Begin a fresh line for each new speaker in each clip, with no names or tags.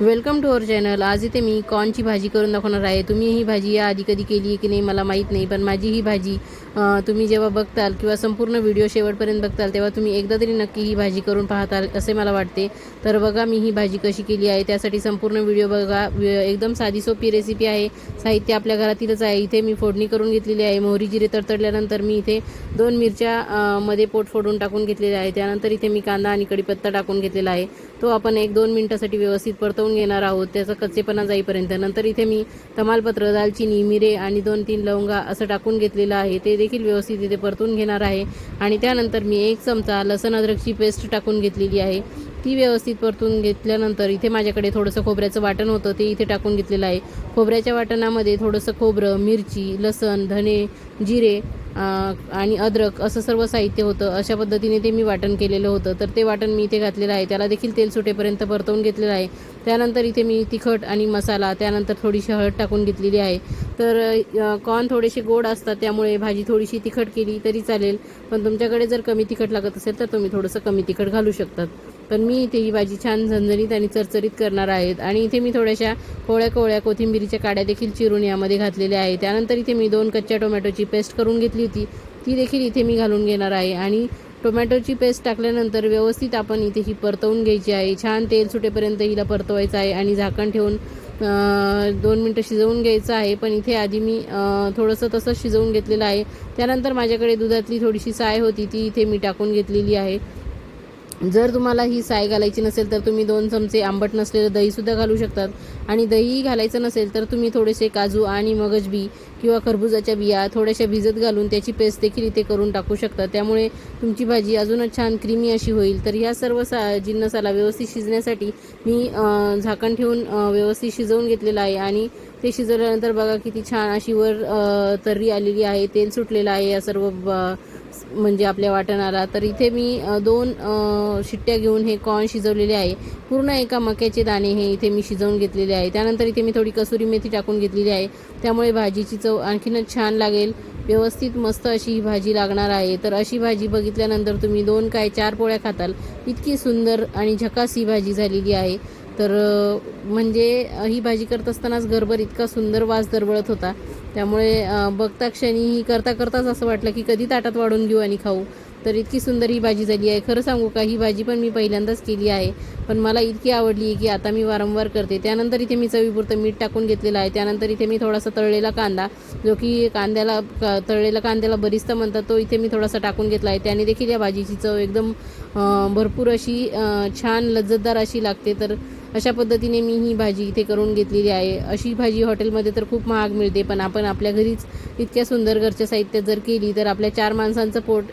Welcome to our channel. आज इथे मी कॉर्नची भाजी करून दाखवणार आहे. तुम्ही ही भाजी या आधी कधी केली आहे की नाही मला माहीत नाही पण माझी ही भाजी तुम्ही जेव्हा बघताल किंवा संपूर्ण व्हिडिओ शेवटपर्यंत बघताल तेव्हा तुम्ही एकदा तरी नक्की ही भाजी करून पाहताल असे मला वाटते. तर बघा मी ही भाजी कशी केली आहे. त्यासाठी संपूर्ण व्हिडिओ बघा. एकदम साधी सोपी रेसिपी आहे. साहित्य आपल्या घरातीलच आहे. इथे मी फोडणी करून घेतलेली आहे. मोहरी जिरे तडतडल्यानंतर मी इथे दोन मिरच्या मध्ये पोट फोडून टाकून घेतलेले आहे. त्यानंतर इथे मी कांदा आणि कढीपत्ता टाकून घेतलेला आहे. तो आपण एक दोन मिनिटासाठी व्यवस्थित परतवून घेणार आहोत त्याचा कच्चेपणा जाईपर्यंत. नंतर इथे मी तमालपत्र दालचिनी मिरे आणि दोन तीन लवंगा असं टाकून घेतलेलं आहे. ते देखील व्यवस्थित इथे परतून घेणार आहे. आणि त्यानंतर मी एक चमचा लसण अद्रकची पेस्ट टाकून घेतलेली आहे. ती व्यवस्थित परतून घेतल्यानंतर इथे माझ्याकडे थोडंसं खोबऱ्याचं वाटण होतं ते इथे टाकून घेतलेलं आहे. खोबऱ्याच्या वाटणामध्ये थोडंसं खोबरं मिरची लसण धने जिरे आणि अद्रक असं सर्व साहित्य होतं. अशा पद्धतीने ते मी वाटण केलेलं होतं. तर ते वाटण मी इथे घातलेलं आहे. त्याला देखील तेल सुटेपर्यंत परतवून घेतलेलं आहे. त्यानंतर इथे मी तिखट आणि मसाला त्यानंतर थोडीशी हळद टाकून घेतलेली आहे. तर कॉर्न थोडेसे गोड असतात त्यामुळे भाजी थोडीशी तिखट केली तरी चालेल. पण तुमच्याकडे जर कमी तिखट लागत असेल तर तुम्ही थोडंसं कमी तिखट घालू शकतात. पण मी इथे ही भाजी छान झणझणीत आणि चरचरीत करणार आहेत. आणि इथे मी थोड्याशा कोवळ्या कोवळ्या कोथिंबिरीच्या काड्या देखील चिरून यामध्ये घातलेल्या आहे त्यानंतर इथे मी दोन कच्च्या टोमॅटोची पेस्ट करून घेतली होती. ती देखील इथे मी घालून घेणार आहे. आणि टोमॅटोची पेस्ट टाकल्यानंतर व्यवस्थित आपण इथे ही परतवून घ्यायची आहे. छान तेल सुटेपर्यंत हिला परतवायचं आहे आणि झाकण ठेवून दोन मिनटं शिजवून घ्यायचं आहे. पण इथे आधी मी थोडंसं तसं शिजवून घेतलेलं आहे. त्यानंतर माझ्याकडे दुधातली थोडीशी साय होती ती इथे मी टाकून घेतलेली आहे. जर तुम्हाला ही साय घालायची नसेल तर तुम्ही दोन चमचे आंबट नसलेलं दहीसुद्धा घालू शकतात. आणि दही घालायचं नसेल तर तुम्ही थोडेसे काजू आणि मगज बी किंवा खरबुजाच्या बिया थोड्याशा भिजत घालून त्याची पेस्ट देखील इथे करून टाकू शकता. त्यामुळे तुमची भाजी अजूनच छान क्रीमी अशी होईल. तर ह्या सर्व सा जिन्नसाला व्यवस्थित शिजण्यासाठी मी झाकण ठेवून व्यवस्थित शिजवून घेतलेलं आहे. आणि ते शिजवल्यानंतर बघा किती छान अशी वर तर्री आलेली आहे तेल सुटलेलं आहे या सर्व ब- म्हणजे आपल्या वाटणाला तर इथे मी दोन शिट्ट्या घेऊन हे कॉर्न शिजवलेले आहे. पूर्ण एका मक्याचे दाणे हे इथे मी शिजवून घेतलेले आहे. त्यानंतर इथे मी थोडी कसुरी मेथी टाकून घेतलेली आहे. त्यामुळे भाजीची चव आणखीनच छान लागेल. व्यवस्थित मस्त अशी ही भाजी लागणार आहे. तर अशी भाजी बघितल्यानंतर तुम्ही दोन काय चार पोळ्या खाताल. इतकी सुंदर आणि झकास ही भाजी झालेली आहे. तर म्हणजे ही भाजी करत असतानाच घरभर इतका सुंदर वास दरवळत होता. त्यामुळे बघता क्षणी ही करता करताच असं वाटलं की कधी ताटात वाढून घेऊ आणि खाऊ. तर इतकी सुंदर ही भाजी झाली आहे. खरं सांगू का ही भाजी पण मी पहिल्यांदाच केली आहे. पण मला इतकी आवडली आहे की आता मी वारंवार करते. त्यानंतर इथे मी चवीपुरतं मीठ टाकून घेतलेलं आहे. त्यानंतर इथे मी थोडासा तळलेला कांदा जो की कांद्याला का- तळलेला कांद्याला बरिस्ता म्हणतात तो इथे मी थोडासा टाकून घेतला आहे. त्याने देखील या भाजीची चव एकदम भरपूर अशी छान लज्जतदार अशी लागते. तर अशा पद्धतीने मी ही भाजी इथे करून घेतलेली आहे. अशी भाजी हॉटेलमध्ये तर खूप महाग मिळते पण आपण आपल्या घरीच इतक्या सुंदर घरच्या साहित्यात जर केली तर आपल्या चार माणसांचं पोट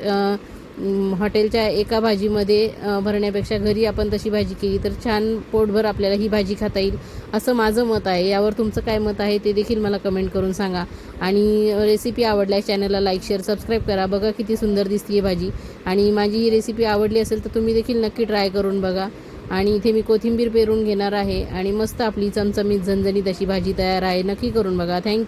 हॉटेलच्या एका भाजीमध्ये भरण्यापेक्षा घरी आपण तशी भाजी केली तर छान पोटभर आपल्याला ही भाजी खाता येईल असं माझं मत आहे. यावर तुमचं काय मत आहे ते देखील मला कमेंट करून सांगा. आणि रेसिपी आवडल्यास चॅनलला लाईक शेअर सबस्क्राईब करा. बघा किती सुंदर दिसते आहे भाजी. आणि माझी ही रेसिपी आवडली असेल तर तुम्ही देखील नक्की ट्राय करून बघा. आणि इथे मी कोथिंबीर पेरून घेणार आहे. आणि मस्त आपली चमचमीत झणझणीत अशी भाजी तयार आहे. नक्की करून बघा. थँक्यू